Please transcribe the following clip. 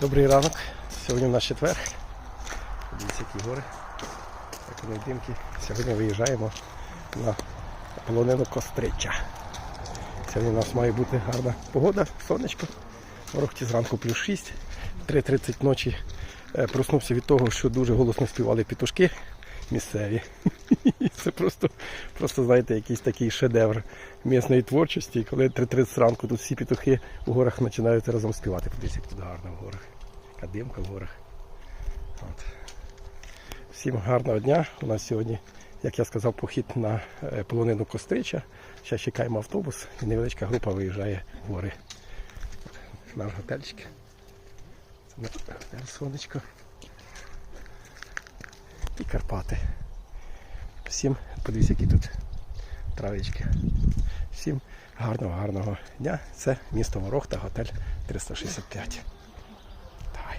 Добрий ранок. Сьогодні у нас четвер. Дивіться, які гори. Вони димки. Сьогодні виїжджаємо на полонину Кострича. Сьогодні у нас має бути гарна погода, сонечко. В Рохті зранку плюс 6, 3.30 ночі е, проснувся від того, що дуже голосно співали пітушки місцеві. Це просто, просто знаєте, якийсь такий шедевр місної творчості, коли 3.30 ранку тут всі петухи у горах починають разом співати. Подивіться, як тут гарно в горах. Яка димка в горах. От. Всім гарного дня. У нас сьогодні, як я сказав, похід на е, полонину Кострича. Зараз чекаємо автобус і невеличка група виїжджає в гори. Наш готельчик. Це наш сонечко. І Карпати. Всім подивіться, які тут травички. Всім гарного, гарного дня. Це місто Ворохта, готель 365.